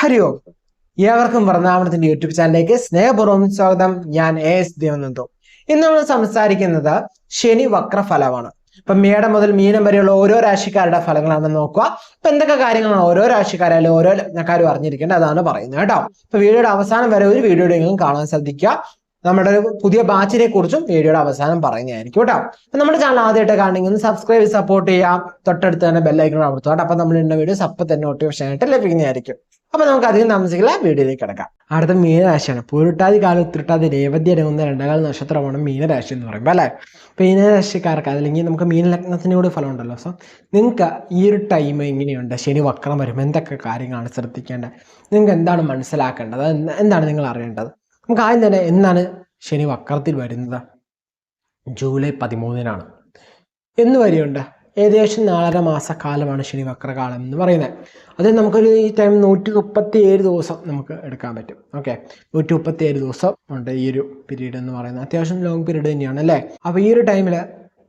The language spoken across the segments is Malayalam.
ഹരി ഓം ഏവർക്കും വൃന്ദാവനത്തിന്റെ യൂട്യൂബ് ചാനലിലേക്ക് സ്നേഹപൂർവം സ്വാഗതം. ഞാൻ എ എസ് ദേവനന്ദു. ഇന്ന് നമ്മൾ സംസാരിക്കുന്നത് ശനി വക്രഫലമാണ്. ഇപ്പൊ മേടം മുതൽ മീനം വരെയുള്ള ഓരോ രാശിക്കാരുടെ ഫലങ്ങളാണ് നോക്കുക. അപ്പൊ എന്തൊക്കെ കാര്യങ്ങളാണ് ഓരോ രാശിക്കാരായാലും ഓരോ ലഗ്നക്കാരും അറിഞ്ഞിരിക്കേണ്ടത് അതാണ് പറയുന്നത് കേട്ടോ. ഇപ്പൊ വീഡിയോയുടെ അവസാനം വരെ ഒരു വീഡിയോയെങ്കിലും കാണാൻ ശ്രദ്ധിക്കുക. നമ്മുടെ ഒരു പുതിയ ബാച്ചിനെ കുറിച്ചും വീഡിയോയുടെ അവസാനം പറയുന്നതായിരിക്കും കേട്ടോ. അപ്പൊ നമ്മുടെ ചാനൽ ആദ്യമായിട്ട് കാണണമെങ്കിൽ ഒന്ന് സബ്സ്ക്രൈബ് സപ്പോർട്ട് ചെയ്യാം തൊട്ടടുത്ത് തന്നെ ബെല്ലൈക്കൺ അമർത്തുക. കേട്ടോ അപ്പൊ നമ്മൾ ഇന്ന വീഡിയോസ് അപ്പൊ തന്നെ നോട്ടിഫിക്കേഷൻ ആയിട്ട് ലഭിക്കുന്നതായിരിക്കും. അപ്പൊ നമുക്ക് അധികം താമസിക്കില്ല. വീഡിയോയിലേക്ക് കിടക്കാം. അടുത്ത മീനരാശിയാണ്. പൊരുട്ടാതി കാലം ഉത്തിട്ടാതി രേവതി അടങ്ങുന്ന രണ്ടകാല നക്ഷത്രമാണ് മീനരാശി എന്ന് പറയുമ്പോൾ അല്ലേ? അപ്പൊ മീനരാശിക്കാർക്ക് അല്ലെങ്കിൽ നമുക്ക് മീന കൂടെ ഫലം ഉണ്ടല്ലോ. സോ നിങ്ങൾക്ക് ഈ ഒരു ടൈം എങ്ങനെയുണ്ട്? ശനി വക്രം വരുമ്പോൾ എന്തൊക്കെ കാര്യങ്ങളാണ് ശ്രദ്ധിക്കേണ്ടത്? നിങ്ങൾക്ക് എന്താണ് മനസ്സിലാക്കേണ്ടത്? എന്താണ് നിങ്ങൾ അറിയേണ്ടത്? നമുക്ക് ആദ്യം തന്നെ എന്നാണ് ശനി വക്രത്തിൽ വരുന്നത്? ജൂലൈ പതിമൂന്നിനാണ്. എന്ന് വരെയുണ്ട് ഏകദേശം നാലര മാസക്കാലമാണ് ശനി വക്രകാലം എന്ന് പറയുന്നത്. അത് നമുക്കൊരു ഈ ടൈം നൂറ്റി മുപ്പത്തി ഏഴ് ദിവസം നമുക്ക് എടുക്കാൻ പറ്റും. ഓക്കെ നൂറ്റി മുപ്പത്തി ഏഴ് ദിവസം ഉണ്ട് ഈ ഒരു പീരീഡ് എന്ന് പറയുന്നത്. അത്യാവശ്യം ലോങ് പീരീഡ് തന്നെയാണ് അല്ലേ? അപ്പോൾ ഈ ഒരു ടൈമിൽ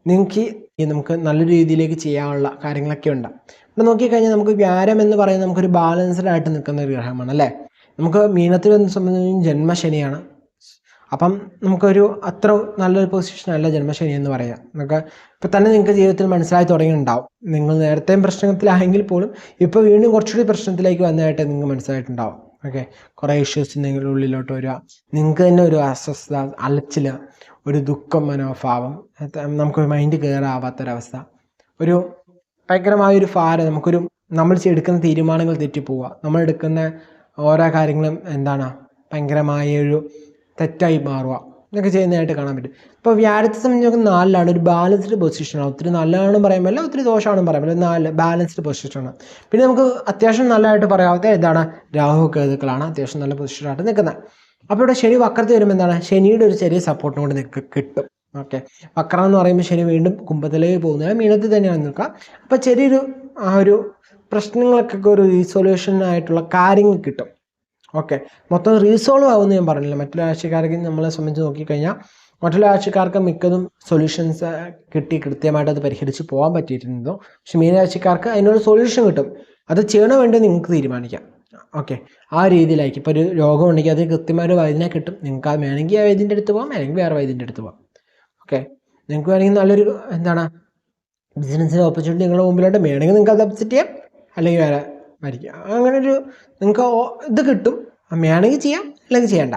നിങ്ങൾക്ക് ഈ നമുക്ക് നല്ല രീതിയിലേക്ക് ചെയ്യാനുള്ള കാര്യങ്ങളൊക്കെ ഉണ്ട്. ഇവിടെ നോക്കിക്കഴിഞ്ഞാൽ നമുക്ക് വ്യാരം എന്ന് പറയുന്നത് നമുക്കൊരു ബാലൻസ്ഡ് ആയിട്ട് നിൽക്കുന്ന ഒരു ഗ്രഹമാണ് അല്ലേ? നമുക്ക് മീനത്തിൽ സംബന്ധിച്ച് ജന്മശനിയാണ്. അപ്പം നമുക്കൊരു അത്ര നല്ലൊരു പൊസിഷൻ അല്ല ജന്മശനി എന്ന് പറയാം. നമുക്ക് ഇപ്പം തന്നെ നിങ്ങൾക്ക് ജീവിതത്തിൽ മനസ്സിലായി തുടങ്ങിയിട്ടുണ്ടാവും. നിങ്ങൾ നേരത്തെയും പ്രശ്നത്തിലായെങ്കിൽ പോലും ഇപ്പോൾ വീണ്ടും കുറച്ചുകൂടി പ്രശ്നത്തിലേക്ക് വന്നതായിട്ട് നിങ്ങൾക്ക് മനസ്സിലായിട്ടുണ്ടാവും. ഓക്കെ കുറേ ഇഷ്യൂസ് നിങ്ങളുടെ ഉള്ളിലോട്ട് വരിക. നിങ്ങൾക്ക് തന്നെ ഒരു അസ്വസ്ഥത അലച്ചിൽ ഒരു ദുഃഖം മനോഭാവം നമുക്കൊരു മൈൻഡ് കയറാവാത്തൊരവസ്ഥ ഒരു ഭയങ്കരമായൊരു ഭാരം നമുക്കൊരു നമ്മൾ എടുക്കുന്ന തീരുമാനങ്ങൾ തെറ്റിപ്പോവുക. നമ്മൾ എടുക്കുന്ന ഓരോ കാര്യങ്ങളും എന്താണ് ഭയങ്കരമായ ഒരു തെറ്റായി മാറുക. ഇതൊക്കെ ചെയ്യുന്നതായിട്ട് കാണാൻ പറ്റും. ഇപ്പോൾ വ്യാഴത്തെ സംബന്ധിച്ച് നാലിലാണ്. ഒരു ബാലൻസ്ഡ് പൊസിഷനാണ് ഒത്തിരി നല്ലതാണെന്ന് പറ്റില്ല ഒത്തിരി ദോഷമാണെന്ന് പറ്റില്ല നാല് ബാലൻസ്ഡ് പൊസിഷനാണ് പിന്നെ നമുക്ക് അത്യാവശ്യം നല്ലതായിട്ട് പറയാവുന്ന എന്താണ്? രാഹു കേതുക്കളാണ്. അത്യാവശ്യം നല്ല പൊസിഷനായിട്ട് നിൽക്കുന്നത്. അപ്പോൾ ഇവിടെ ശനി വക്രത്തിൽ വരുമ്പോൾ എന്താണ്? ശനിയുടെ ഒരു ചെറിയ സപ്പോർട്ടും കൂടി നിൽക്ക് കിട്ടും. ഓക്കെ. വക്രം എന്ന് പറയുമ്പോൾ ശനി വീണ്ടും കുംഭത്തിലേക്ക് പോകുന്നത് മീനത്തിൽ തന്നെയാണ് നിൽക്കുക. അപ്പോൾ ചെറിയൊരു ആ ഒരു പ്രശ്നങ്ങൾക്കൊക്കെ ഒരു റീസൊല്യൂഷൻ ആയിട്ടുള്ള കാര്യങ്ങൾ കിട്ടും. ഓക്കെ മൊത്തം റീസോൾവ് ആവുമെന്ന് ഞാൻ പറഞ്ഞില്ല? മറ്റുള്ള രാശിക്കാർക്ക് നമ്മളെ സംബന്ധിച്ച് നോക്കിക്കഴിഞ്ഞാൽ മറ്റുള്ള രാശിക്കാർക്ക് മിക്കതും സൊല്യൂഷൻസ് കിട്ടി കൃത്യമായിട്ട് അത് പരിഹരിച്ച് പോകാൻ പറ്റിയിട്ടുണ്ടോ? പക്ഷെ മീനരാശിക്കാർക്ക് അതിനൊരു സൊല്യൂഷൻ കിട്ടും. അത് ചെയ്യണോ വേണ്ടോ നിങ്ങൾക്ക് തീരുമാനിക്കാം. ഓക്കെ ആ രീതിയിലായിരിക്കും. ഇപ്പോൾ ഒരു രോഗം ഉണ്ടെങ്കിൽ അത് കൃത്യമായ ഒരു വൈദ്യനെ കിട്ടും. നിങ്ങൾക്ക് അത് വേണമെങ്കിൽ ആ വൈദ്യന്റെ അടുത്ത് പോകാം. അല്ലെങ്കിൽ വേറെ വൈദ്യന്റെ അടുത്ത് പോകാം. ഓക്കെ നിങ്ങൾക്ക് വേണമെങ്കിൽ നല്ലൊരു എന്താണ് ബിസിനസ്സിന്റെ ഓപ്പർച്യൂണിറ്റി നിങ്ങളുടെ മുമ്പിലോട്ട് വേണമെങ്കിൽ നിങ്ങൾക്ക് അത് അപ്സെറ്റ് ചെയ്യാം. അല്ലെങ്കിൽ വേറെ മരിക്കുക അങ്ങനെ ഒരു നിങ്ങൾക്ക് ഇത് കിട്ടും. അമ്മയാണെങ്കിൽ ചെയ്യാം അല്ലെങ്കിൽ ചെയ്യണ്ട.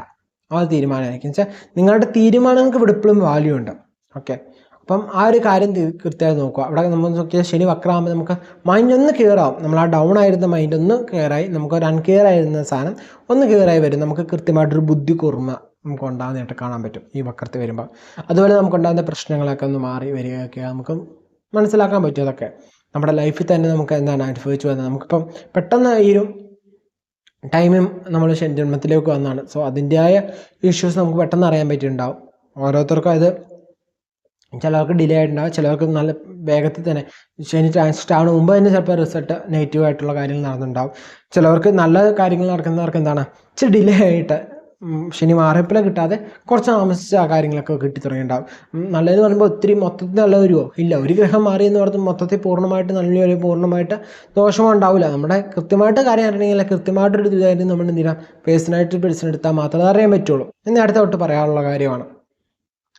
ആ തീരുമാനമായിരിക്കും. വെച്ചാൽ നിങ്ങളുടെ തീരുമാനങ്ങൾക്ക് ഇവിടെ ഇപ്പോഴും വാല്യൂ ഉണ്ട്. ഓക്കെ അപ്പം ആ ഒരു കാര്യം കൃത്യമായി നോക്കുക. അവിടെ നമ്മൾ നോക്കിയാൽ ശനി വക്രമാകുമ്പോൾ നമുക്ക് മൈൻഡ് ഒന്ന് ക്ലിയർ ആവും. നമ്മൾ ആ ഡൗൺ ആയിരുന്ന മൈൻഡ് ഒന്ന് ക്ലിയറായി നമുക്ക് ഒരു അൺക്ലിയർ ആയിരുന്ന സാധനം ഒന്ന് ക്ലിയറായി വരും. നമുക്ക് കൃത്യമായിട്ടൊരു ബുദ്ധി കുർമ്മ നമുക്ക് ഉണ്ടാകുന്നതായിട്ട് കാണാൻ പറ്റും ഈ വക്രത്തിൽ വരുമ്പോൾ. അതുപോലെ നമുക്കുണ്ടാകുന്ന പ്രശ്നങ്ങളൊക്കെ ഒന്ന് മാറി വരികയൊക്കെ നമുക്ക് മനസ്സിലാക്കാൻ പറ്റും അതൊക്കെ. നമ്മുടെ ലൈഫിൽ തന്നെ നമുക്ക് എന്താണ് അനുഭവിച്ചു വന്നത്? നമുക്കിപ്പം പെട്ടെന്ന് ഈ ഒരു ടൈമും നമ്മൾ ജന്മത്തിലേക്ക് വന്നതാണ് സോ അതിന്റെതായ ഇഷ്യൂസ് നമുക്ക് പെട്ടെന്ന് അറിയാൻ പറ്റിയിട്ടുണ്ടാവും. ഓരോരുത്തർക്കും അത് ചിലർക്ക് ഡിലേ ആയിട്ടുണ്ടാവും. ചിലർക്ക് നല്ല വേഗത്തിൽ തന്നെ ശനി ട്രാൻസ്ഫർ ആവുന്ന മുമ്പ് തന്നെ ചിലപ്പോൾ റിസൾട്ട് നെഗറ്റീവ് ആയിട്ടുള്ള കാര്യങ്ങൾ നടന്നിട്ടുണ്ടാവും. ചിലവർക്ക് നല്ല കാര്യങ്ങൾ നടക്കുന്നവർക്ക് എന്താണ്? ഇച്ചിരി ഡിലേ ആയിട്ട് ശനി മാറിയപ്പില കിട്ടാതെ കുറച്ച് താമസിച്ച് ആ കാര്യങ്ങളൊക്കെ കിട്ടി തുടങ്ങിയിട്ടുണ്ടാവും. നല്ലതെന്ന് പറയുമ്പോൾ ഒത്തിരി മൊത്തത്തിൽ നല്ല ഇല്ല ഒരു ഗ്രഹം മാറി എന്ന് പറഞ്ഞാൽ മൊത്തത്തിൽ പൂർണമായിട്ട് നല്ലൊരു പൂർണമായിട്ട് ദോഷമോ ഉണ്ടാവില്ല നമ്മുടെ കൃത്യമായിട്ട് കാര്യം അറിയണമെങ്കിൽ കൃത്യമായിട്ടൊരു ഇതായിരുന്നു നമ്മൾ എന്തിനാ പേഴ്സണായിട്ട് പേഴ്സൺ എടുത്താൽ മാത്രമേ അറിയാൻ പറ്റുള്ളൂ. എന്ന് അടുത്ത തൊട്ട് പറയാനുള്ള കാര്യമാണ്.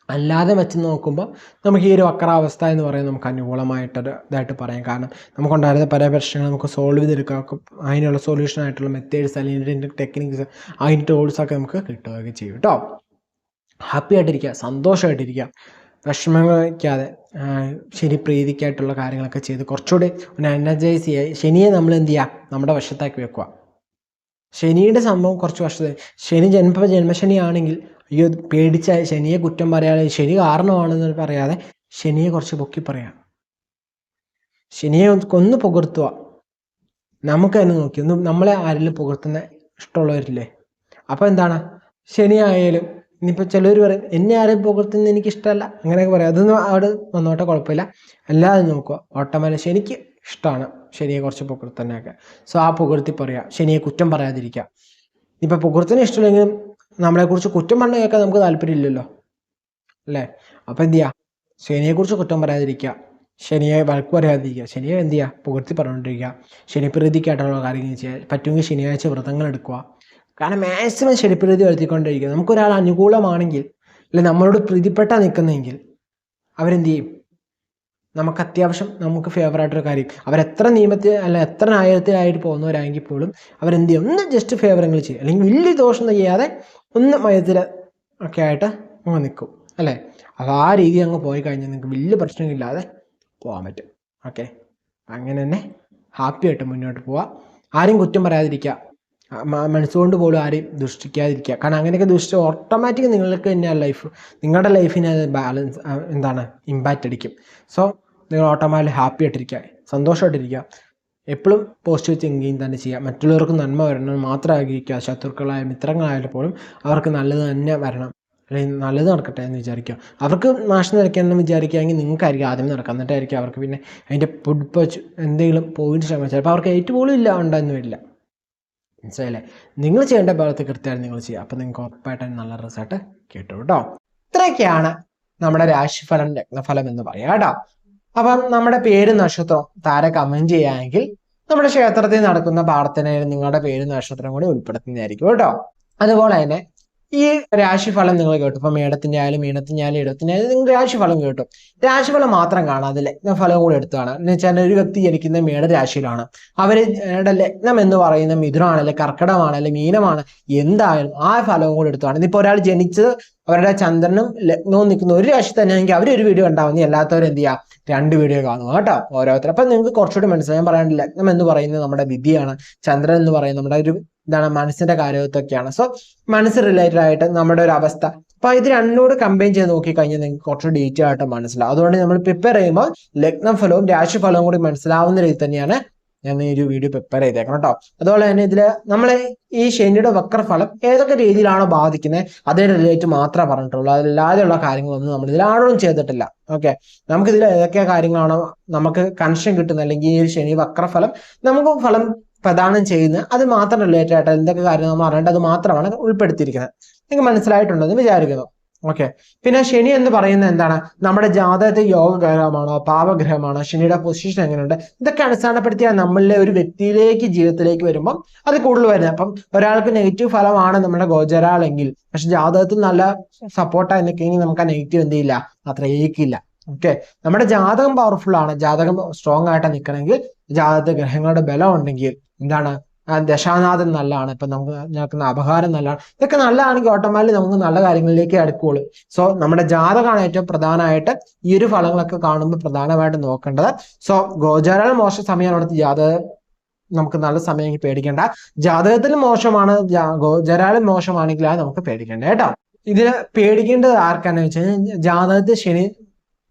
അല്ലാതെ വെച്ച് നോക്കുമ്പോൾ നമുക്ക് ഈ ഒരു വക്രാവസ്ഥ എന്ന് പറയുന്നത് നമുക്ക് അനുകൂലമായിട്ടൊരു ഇതായിട്ട് പറയാം. കാരണം നമുക്കുണ്ടായിരുന്ന പല പ്രശ്നങ്ങൾ നമുക്ക് സോൾവ് ചെയ്തെടുക്കാം അതിനുള്ള സൊല്യൂഷൻ ആയിട്ടുള്ള മെത്തേഡ്സ് അല്ലെങ്കിൽ ടെക്നിക്സ് അതിന്റെ ടൂൾസൊക്കെ നമുക്ക് കിട്ടുകയൊക്കെ ചെയ്യും കേട്ടോ ഹാപ്പി ആയിട്ടിരിക്കുക സന്തോഷമായിട്ടിരിക്കുക വിഷമിക്കാതെ ശനി പ്രീതിക്കായിട്ടുള്ള കാര്യങ്ങളൊക്കെ ചെയ്ത് കുറച്ചുകൂടി ഒന്ന് എനർജൈസ് ചെയ്യുക ശനിയെ നമ്മൾ എന്ത് ചെയ്യുക നമ്മുടെ വശത്താക്കി വെക്കുക. ശനിയുടെ സംഭവം കുറച്ച് വർഷത്തെ ശനി ജന്മ ജന്മശനി ആണെങ്കിൽ അയ്യോ പേടിച്ച ശനിയെ കുറ്റം പറയാതെ ശനി കാരണമാണെന്ന് പറയാതെ ശനിയെ കുറച്ച് പൊക്കി പറയാം. ശനിയെ ഒന്ന് പുകർത്തുക. നമുക്ക് തന്നെ നോക്കി. ഒന്ന് നമ്മളെ ആരെങ്കിലും പുകർത്തുന്ന ഇഷ്ടമുള്ളവരില്ലേ? അപ്പോൾ എന്താണ്? ശനിയായാലും ഇനിയിപ്പോൾ ചിലർ പറയും എന്നെ ആരെയും പുകർത്തുന്നത് എനിക്ക് ഇഷ്ടമല്ല. അങ്ങനെയൊക്കെ പറയാം. അതൊന്നും അവിടെ വന്നോട്ടെ കുഴപ്പമില്ല. എല്ലാവരും നോക്കുക. ഓട്ടോമാറ്റിക് ശനിക്ക് ഇഷ്ടമാണ് ശനിയെ കുറച്ച് പുകർത്തന്നെയൊക്കെ സോ ആ പുകർത്തി പറയുക ശനിയെ കുറ്റം പറയാതിരിക്കുക. ഇനിയിപ്പോൾ പുകർത്തിന് ഇഷ്ടമില്ലെങ്കിലും നമ്മളെക്കുറിച്ച് കുറ്റം പറഞ്ഞു കേൾക്കാൻ നമുക്ക് താല്പര്യമില്ലല്ലോ. അല്ലേ? അപ്പം എന്ത് ചെയ്യുക ശനിയെക്കുറിച്ച് കുറ്റം പറയാതിരിക്കുക. ശനിയെ വഴക്ക് പറയാതിരിക്കുക. ശനിയെ എന്ത് ചെയ്യുക പുകഴ്ത്തി പറഞ്ഞുകൊണ്ടിരിക്കുക. ശനിപ്രീതിക്കായിട്ടുള്ള കാര്യങ്ങൾ ചെയ്യുക പറ്റുമെങ്കിൽ ശനിയാഴ്ച വ്രതങ്ങൾ എടുക്കുക. കാരണം മാക്സിമം ശനിപ്രീതി വരുത്തിക്കൊണ്ടിരിക്കുക. നമുക്കൊരാൾ അനുകൂലമാണെങ്കിൽ അല്ലെ നമ്മളോട് പ്രീതിപ്പെട്ട നിൽക്കുന്നെങ്കിൽ അവരെന്ത് ചെയ്യും? നമുക്ക് അത്യാവശ്യം നമുക്ക് ഫേവറായിട്ടൊരു കാര്യം. അവരെത്ര നിയമത്തിൽ അല്ല എത്ര ന്യായത്തിലായിട്ട് പോകുന്നവരാണെങ്കിൽ പോലും അവരെന്ത് ചെയ്യും? ഒന്ന് ജസ്റ്റ് ഫേവറെങ്കിൽ ചെയ്യും. അല്ലെങ്കിൽ വലിയ ദോഷം ചെയ്യാതെ ഒന്ന് മയത്തിൽ ഒക്കെ ആയിട്ട് അങ്ങ് നിൽക്കും അല്ലേ? അപ്പോൾ ആ രീതി അങ്ങ് പോയി കഴിഞ്ഞാൽ നിങ്ങൾക്ക് വലിയ പ്രശ്നങ്ങളില്ലാതെ പോകാൻ പറ്റും. ഓക്കെ? അങ്ങനെ തന്നെ ഹാപ്പി ആയിട്ട് മുന്നോട്ട് പോവുക ആരും കുറ്റം പറയാതിരിക്കുക മനസ്സുകൊണ്ട് പോലും ആരെയും ദുഷ്ടിക്കാതിരിക്കുക കാരണം അങ്ങനെയൊക്കെ ദുഷിച്ച് ഓട്ടോമാറ്റിക് നിങ്ങൾക്ക് തന്നെയാണ് ലൈഫ് നിങ്ങളുടെ ലൈഫിനെ അത് ബാലൻസ് എന്താണ് ഇമ്പാക്റ്റ് അടിക്കും. സോ നിങ്ങൾ ഓട്ടോമാറ്റിക് ഹാപ്പി ആയിട്ടിരിക്കുക സന്തോഷമായിട്ടിരിക്കുക എപ്പോഴും പോസിറ്റീവ് തിങ്കിങ് തന്നെ ചെയ്യുക മറ്റുള്ളവർക്ക് നന്മ വരണം മാത്രം ആഗ്രഹിക്കുക. ശത്രുക്കളായ മിത്രങ്ങളായാലും പോലും അവർക്ക് നല്ലത് തന്നെ വരണം. അല്ലെങ്കിൽ നല്ലത് നടക്കട്ടെ എന്ന് വിചാരിക്കുക. അവർക്ക് നാശം നിരക്കാനെന്ന് വിചാരിക്കുകയാണെങ്കിൽ നിങ്ങൾക്കായിരിക്കും ആദ്യം നടക്കുക. എന്നിട്ടായിരിക്കും അവർക്ക് പിന്നെ അതിന്റെ വെച്ച് എന്തെങ്കിലും പോയിന്റ് ശ്രമം ചിലപ്പോൾ അവർക്ക് ഏറ്റവും പോലും ഇല്ല ഉണ്ടെന്ന് വരില്ല. മനസ്സിലായില്ലേ? നിങ്ങൾ ചെയ്യേണ്ട ഭാഗത്ത് കൃത്യമായിട്ട് നിങ്ങൾ ചെയ്യുക. അപ്പോൾ നിങ്ങൾക്ക് ഉറപ്പായിട്ടും നല്ല റിസൾട്ട് കിട്ടും കേട്ടോ. ഇത്രയൊക്കെയാണ് നമ്മുടെ രാശിഫലം ലഗ്നഫലം എന്ന് പറയാം കേട്ടോ. അപ്പം നമ്മുടെ പേര് നക്ഷത്രം താര കമന്റ് ചെയ്യുകയാണെങ്കിൽ നമ്മുടെ ക്ഷേത്രത്തിൽ നടക്കുന്ന പ്രാർത്ഥനയിൽ നിങ്ങളുടെ പേര് നക്ഷത്രം കൂടി ഉൾപ്പെടുത്തുന്നതായിരിക്കും കേട്ടോ. അതുപോലെ തന്നെ ഈ രാശിഫലം നിങ്ങൾ കേട്ടു. ഇപ്പം മേടത്തിന്റെ ആയാലും മീനത്തിന്റെ ആയാലും ഇടത്തിന്റെ ആയാലും നിങ്ങൾ രാശിഫലം കേട്ടു. രാശിഫലം മാത്രം കാണാതെ ലഗ്നഫലം കൂടി എടുത്തു കാണാം. എന്ന് വെച്ചാൽ ഒരു വ്യക്തി ജനിക്കുന്ന മേട രാശിയിലാണ്. അവരുടെ ലഗ്നം എന്ന് പറയുന്ന മിഥുനമാണ് അല്ലെങ്കിൽ കർക്കിടമാണ് അല്ലെങ്കിൽ മീനമാണ്. എന്തായാലും ആ ഫലവും കൂടി എടുത്തു കാണാം. ഇനിയിപ്പോ ഒരാൾ ജനിച്ചത് അവരുടെ ചന്ദ്രനും ലഗ്നവും നിൽക്കുന്ന ഒരു രാശി തന്നെയാണെങ്കിൽ അവർ ഒരു വീഡിയോ ഉണ്ടാവും. അല്ലാത്തവർ എന്ത് ചെയ്യുക രണ്ട് വീഡിയോ കാണുക കേട്ടോ ഓരോരുത്തർ. അപ്പൊ നിങ്ങൾക്ക് കുറച്ചുകൂടി മനസ്സിലായി. പറയാണ്ട് ലഗ്നം എന്ന് പറയുന്നത് നമ്മുടെ വിധിയാണ്. ചന്ദ്രൻ എന്ന് പറയുന്നത് നമ്മുടെ ഒരു ഇതാണ് മനസ്സിന്റെ കാര്യത്തൊക്കെയാണ്. സോ മനസ്സ് റിലേറ്റഡ് ആയിട്ട് നമ്മുടെ ഒരു അവസ്ഥ. അപ്പൊ ഇത് രണ്ടോട് കമ്പൈൻ ചെയ്ത് നോക്കിക്കഴിഞ്ഞാൽ നിങ്ങൾക്ക് കുറച്ച് ഡീറ്റെയിൽ ആയിട്ട് മനസ്സിലാവും. അതുകൊണ്ട് നമ്മൾ പ്രിപ്പയർ ചെയ്യുമ്പോൾ ലഗ്നഫലവും രാശിഫലവും കൂടി മനസ്സിലാവുന്ന രീതി തന്നെയാണ് ഞാൻ ഈ ഒരു വീഡിയോ പ്രിപ്പയർ ചെയ്തേക്കണം കേട്ടോ അതുപോലെ തന്നെ ഇതിൽ നമ്മൾ ഈ ശനിയുടെ വക്രഫലം ഏതൊക്കെ രീതിയിലാണോ ബാധിക്കുന്നത് അതേ റിലേറ്റ് മാത്രമേ പറഞ്ഞിട്ടുള്ളൂ. അതല്ലാതെയുള്ള കാര്യങ്ങളൊന്നും നമ്മൾ ഇതിൽ ആരോടും ചെയ്തിട്ടില്ല. ഓക്കെ നമുക്ക് ഇതിൽ ഏതൊക്കെ കാര്യങ്ങളാണോ നമുക്ക് കൺഷൻ കിട്ടുന്നത് അല്ലെങ്കിൽ ഈ ഒരു ശനി വക്രഫലം നമുക്ക് ഫലം പ്രദാനം ചെയ്യുന്നത് അത് മാത്രം റിലേറ്റഡ് ആയിട്ട് എന്തൊക്കെ കാര്യങ്ങൾ നമ്മൾ അറിയേണ്ടത് മാത്രമാണ് ഉൾപ്പെടുത്തിയിരിക്കുന്നത് നിങ്ങൾക്ക് മനസ്സിലായിട്ടുണ്ടെന്ന് വിചാരിക്കുന്നു. ഓക്കെ പിന്നെ ശനി എന്ന് പറയുന്നത് എന്താണ്? നമ്മുടെ ജാതകത്തെ യോഗഗ്രഹമാണോ പാവഗ്രഹമാണോ ശനിയുടെ പൊസിഷൻ എങ്ങനെയുണ്ട്? ഇതൊക്കെ അടിസ്ഥാനപ്പെടുത്തിയാണ് നമ്മളിലെ ഒരു വ്യക്തിയിലേക്ക് ജീവിതത്തിലേക്ക് വരുമ്പോൾ അത് കൂടുതൽ വരുന്നത്. അപ്പം ഒരാൾക്ക് നെഗറ്റീവ് ഫലമാണ് നമ്മുടെ ഗോചരാളെങ്കിൽ. പക്ഷെ ജാതകത്തിൽ നല്ല സപ്പോർട്ടായി നിൽക്കുകയെങ്കിൽ നമുക്ക് ആ നെഗറ്റീവ് എന്ത് ചെയ്യില്ല? അത്ര ഏക്കില്ല ഓക്കെ നമ്മുടെ ജാതകം പവർഫുൾ ആണ്. ജാതകം സ്ട്രോങ് ആയിട്ട് നിൽക്കണമെങ്കിൽ ജാതകത്തെ ഗ്രഹങ്ങളുടെ ബലം ഉണ്ടെങ്കിൽ എന്താണ്? ദശാനാഥൻ നല്ലതാണ് ഇപ്പൊ നമുക്ക് നടക്കുന്ന അപഹാരം നല്ലതാണ് ഇതൊക്കെ നല്ലതാണെങ്കിൽ ഓട്ടോമാറ്റിക് നമുക്ക് നല്ല കാര്യങ്ങളിലേക്ക് അടുക്കുള്ളൂ സോ നമ്മുടെ ജാതകമാണ് ഏറ്റവും പ്രധാനമായിട്ട് ഈ ഒരു ഫലങ്ങളൊക്കെ കാണുമ്പോൾ പ്രധാനമായിട്ട് നോക്കേണ്ടത്. സോ ഗോചാരം മോശ സമയമാണ് ജാതക. നമുക്ക് നല്ല സമയം പേടിക്കേണ്ട. ജാതകത്തിൽ മോശമാണ് ഗോചരാലും മോശമാണെങ്കിൽ അത് നമുക്ക് പേടിക്കേണ്ട കേട്ടോ. ഇതിന് പേടിക്കേണ്ടത് ആർക്കാന്ന് വെച്ച് കഴിഞ്ഞാൽ ജാതകത്തിൽ ശനി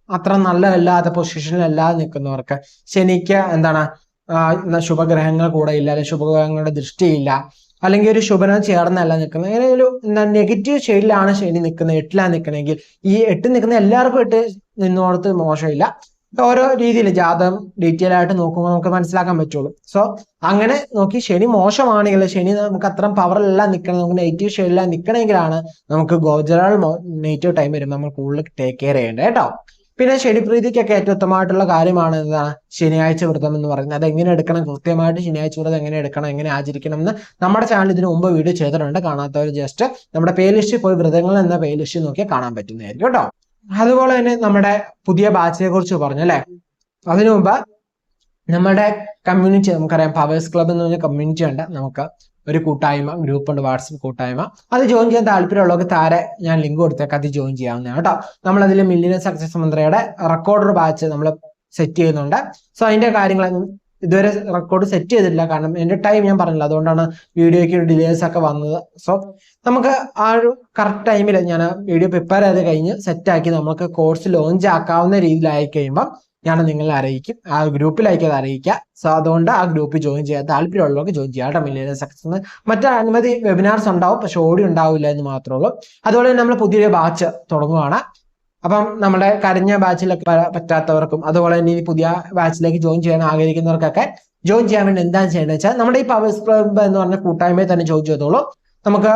അത്ര നല്ലതല്ലാത്ത പൊസിഷനിലല്ലാതെ നിൽക്കുന്നവർക്ക്. ശനിക്ക് എന്താണ് ശുഭഗ്രഹങ്ങൾ കൂടെ ഇല്ല അല്ലെങ്കിൽ ശുഭഗ്രഹങ്ങളുടെ ദൃഷ്ടിയില്ല അല്ലെങ്കിൽ ഒരു ശുഭനം ചേർന്നല്ല നിൽക്കുന്നത്. അങ്ങനെ ഒരു നെഗറ്റീവ് ഷെയ്ഡിലാണ് ശനി നിൽക്കുന്നത് എട്ടിലാണ് നിൽക്കണമെങ്കിൽ ഈ എട്ട് നിൽക്കുന്ന എല്ലാവർക്കും എട്ട് നിന്നോടത്ത് മോശമില്ല. ഓരോ രീതിയിൽ ജാതകം ഡീറ്റെയിൽ ആയിട്ട് നോക്കുമ്പോൾ നമുക്ക് മനസ്സിലാക്കാൻ പറ്റുള്ളൂ. സോ അങ്ങനെ നോക്കി ശനി മോശമാണെങ്കിൽ ശനി നമുക്ക് അത്രയും പവറിലെല്ലാം നിൽക്കണം നമുക്ക് നെഗറ്റീവ് ഷെയ്ഡിലാണ് നിൽക്കണമെങ്കിലാണ് നമുക്ക് ഗോചരാൾ നെഗറ്റീവ് ടൈം വരുമ്പോൾ നമ്മൾ കൂടുതൽ ടേക്ക് കെയർ ചെയ്യേണ്ടത് കേട്ടോ. പിന്നെ ശനിപ്രീതിക്കൊക്കെ ഏറ്റവും ഉത്തമമായിട്ടുള്ള കാര്യമാണ് എന്താ ശനിയാഴ്ച വ്രതം എന്ന് പറയുന്നത്. അത് എങ്ങനെ എടുക്കണം? കൃത്യമായിട്ട് ശനിയാഴ്ച വ്രതം എങ്ങനെ എടുക്കണം? എങ്ങനെ ആചരിക്കണം എന്ന് നമ്മുടെ ചാനൽ ഇതിനു മുമ്പ് വീഡിയോ ചെയ്തിട്ടുണ്ട്. കാണാത്തവർ ജസ്റ്റ് നമ്മുടെ പേ ലിസ്റ്റിൽ പോയി വ്രതങ്ങൾ എന്ന പേ ലിസ്റ്റ് നോക്കിയാൽ കാണാൻ പറ്റുന്നതായിരിക്കും കേട്ടോ. അതുപോലെ തന്നെ നമ്മുടെ പുതിയ ബാച്ചിനെ കുറിച്ച് പറഞ്ഞു അല്ലെ? അതിനു മുമ്പ് നമ്മുടെ കമ്മ്യൂണിറ്റി നമുക്കറിയാം പവേഴ്സ് ക്ലബ് എന്ന് പറഞ്ഞ കമ്മ്യൂണിറ്റി ഉണ്ട്. നമുക്ക് ഒരു കൂട്ടായ്മ ഗ്രൂപ്പ് ഉണ്ട് വാട്സപ്പ് കൂട്ടായ്മ. അത് ജോയിൻ ചെയ്യാൻ താല്പര്യമുള്ളവർക്ക് താരെ ഞാൻ ലിങ്ക് കൊടുത്തേക്ക്. അത് ജോയിൻ ചെയ്യാവുന്നതാണ് കേട്ടോ. നമ്മൾ അതിൽ മില്ലിയൻ സക്സസ് മന്ത്രിയുടെ റെക്കോർഡർ ബാച്ച് നമ്മൾ സെറ്റ് ചെയ്യുന്നുണ്ട്. സോ അതിന്റെ കാര്യങ്ങൾ ഇതുവരെ റെക്കോർഡ് സെറ്റ് ചെയ്തിട്ടില്ല. കാരണം എന്റെ ടൈം ഞാൻ പറഞ്ഞില്ല. അതുകൊണ്ടാണ് വീഡിയോയ്ക്ക് ഡിലേസ് ഒക്കെ വന്നത്. സോ നമുക്ക് ആ ഒരു കറക്റ്റ് ടൈമിൽ ഞാൻ വീഡിയോ പ്രിപ്പയർ ചെയ്ത് കഴിഞ്ഞ് സെറ്റാക്കി നമുക്ക് കോഴ്സ് ലോഞ്ച് ആക്കാവുന്ന രീതിയിലായി കഴിയുമ്പോൾ ഞാൻ നിങ്ങളെ അറിയിക്കും. ആ ഗ്രൂപ്പിൽ അത് അറിയിക്കുക. സോ അതുകൊണ്ട് ആ ഗ്രൂപ്പിൽ ജോയിൻ ചെയ്യാൻ താല്പര്യമുള്ളവർക്ക് ജോയിൻ ചെയ്യാം കേട്ടോ മില്ലിയൻ സക്സസ് മറ്റു അനവധി വെബിനാർസ് ഉണ്ടാവും. പക്ഷെ ഓടി ഉണ്ടാവില്ല എന്ന് മാത്രമേ ഉള്ളൂ. അതുപോലെ തന്നെ നമ്മൾ പുതിയൊരു ബാച്ച് തുടങ്ങുകയാണ് അപ്പം നമ്മുടെ കരഞ്ഞ ബാച്ചിലൊക്കെ പറ്റാത്തവർക്കും അതുപോലെ തന്നെ ഈ പുതിയ ബാച്ചിലേക്ക് ജോയിൻ ചെയ്യാൻ ആഗ്രഹിക്കുന്നവർക്കൊക്കെ ജോയിൻ ചെയ്യാൻ വേണ്ടി എന്താണ് ചെയ്യേണ്ടത് വെച്ചാൽ നമ്മുടെ ഈ പവേഴ്സ് ക്ലബ് എന്ന് പറഞ്ഞ കൂട്ടായ്മയിൽ തന്നെ ജോയിൻ ചെയ്തോളൂ. നമുക്ക്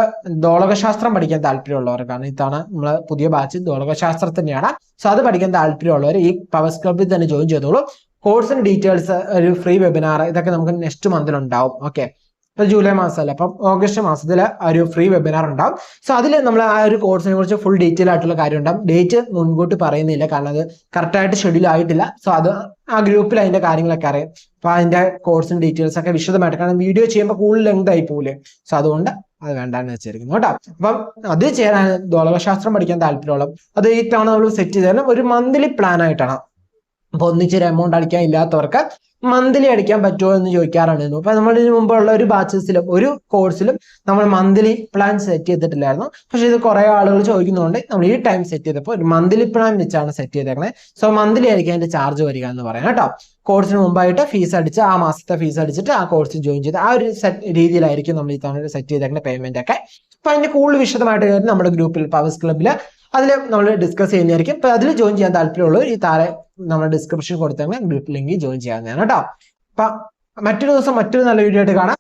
ദോളകശാസ്ത്രം പഠിക്കാൻ താല്പര്യമുള്ളവർക്കാണ് ഇത്തവണ നമ്മൾ പുതിയ ബാച്ച് ദോളകശാസ്ത്രം തന്നെയാണ് സോ അത് പഠിക്കാൻ താല്പര്യമുള്ളവർ ഈ പവർ ക്ലബിൽ തന്നെ ജോയിൻ ചെയ്തോളൂ. കോഴ്സിന് ഡീറ്റെയിൽസ് ഒരു ഫ്രീ വെബിനാർ ഇതൊക്കെ നമുക്ക് നെക്സ്റ്റ് മന്തിൽ ഉണ്ടാവും. ഓക്കെ ഇപ്പൊ ജൂലൈ മാസമല്ല? അപ്പം ഓഗസ്റ്റ് മാസത്തിൽ ഒരു ഫ്രീ വെബിനാർ ഉണ്ടാവും. സോ അതിൽ നമ്മൾ ആ ഒരു കോഴ്സിനെ കുറിച്ച് ഫുൾ ഡീറ്റെയിൽ ആയിട്ടുള്ള കാര്യം ഉണ്ടാവും. ഡേറ്റ് മുൻകൂട്ടി പറയുന്നില്ല. കാരണം അത് കറക്റ്റായിട്ട് ഷെഡ്യൂൾ ആയിട്ടില്ല. സോ അത് ആ ഗ്രൂപ്പിൽ അതിന്റെ കാര്യങ്ങളൊക്കെ അറിയാം. അപ്പൊ അതിന്റെ കോഴ്സിന്റെ ഡീറ്റെയിൽസ് ഒക്കെ വിശദമായിട്ട്. കാരണം വീഡിയോ ചെയ്യുമ്പോൾ കൂടുതൽ ലെങ്ത് ആയി പോകില്ലേ സോ അതുകൊണ്ട് അത് വേണ്ടാന്ന് വെച്ചിരിക്കുന്നു കേട്ടോ. അപ്പം അത് ചേരാൻ ദോളകശാസ്ത്രം പഠിക്കാൻ താല്പര്യമുള്ള അത് ഈ തവണ നമ്മൾ സെറ്റ് ചെയ്താൽ ഒരു മന്ത്ലി പ്ലാൻ ആയിട്ടാണ്. അപ്പൊ ഒന്നിച്ചൊരു എമൗണ്ട് അടിക്കാൻ ഇല്ലാത്തവർക്ക് മന്ത്ലി അടിക്കാൻ പറ്റുമോ എന്ന് ചോദിക്കാറുണ്ടായിരുന്നു അപ്പൊ നമ്മൾ ഇതിന് മുമ്പുള്ള ഒരു ബാച്ചസിലും ഒരു കോഴ്സിലും നമ്മൾ മന്ത്ലി പ്ലാൻ സെറ്റ് ചെയ്തിട്ടില്ലായിരുന്നു. പക്ഷെ ഇത് കുറെ ആളുകൾ ചോദിക്കുന്നതുകൊണ്ട് നമ്മൾ ഈ ടൈം സെറ്റ് ചെയ്തപ്പോൾ ഒരു മന്ത്ലി പ്ലാൻ വെച്ചാണ് സെറ്റ് ചെയ്തേക്കണേ. സോ മന്ത്ലി ആയിരിക്കും അതിന്റെ ചാർജ് വരിക എന്ന് പറയാം കേട്ടോ. കോഴ്സിന് മുമ്പായിട്ട് ഫീസ് അടിച്ച് ആ മാസത്തെ ഫീസ് അടിച്ചിട്ട് ആ കോഴ്സിൽ ജോയിൻ ചെയ്ത് ആ ഒരു രീതിയിലായിരിക്കും നമ്മൾ ഈ തവണ സെറ്റ് ചെയ്തേക്കുന്ന പേയ്മെന്റ് ഒക്കെ. അപ്പൊ അതിന്റെ കൂടുതൽ വിശദമായിട്ട് നമ്മുടെ ഗ്രൂപ്പിൽ പവേഴ്സ് ക്ലബിൽ അതിൽ നമ്മൾ ഡിസ്കസ് ചെയ്യുന്നതായിരിക്കും. അപ്പൊ അതിൽ ജോയിൻ ചെയ്യാൻ താല്പര്യമുള്ളവർ ഈ താഴെ നമ്മുടെ ഡിസ്ക്രിപ്ഷൻ കൊടുത്തെങ്കിൽ ഗ്രൂപ്പ് ലിങ്ക് ജോയിൻ ചെയ്യാവുന്നതാണ് കേട്ടോ. അപ്പൊ മറ്റൊരു ദിവസം മറ്റൊരു നല്ല വീഡിയോ ആയിട്ട് കാണാം.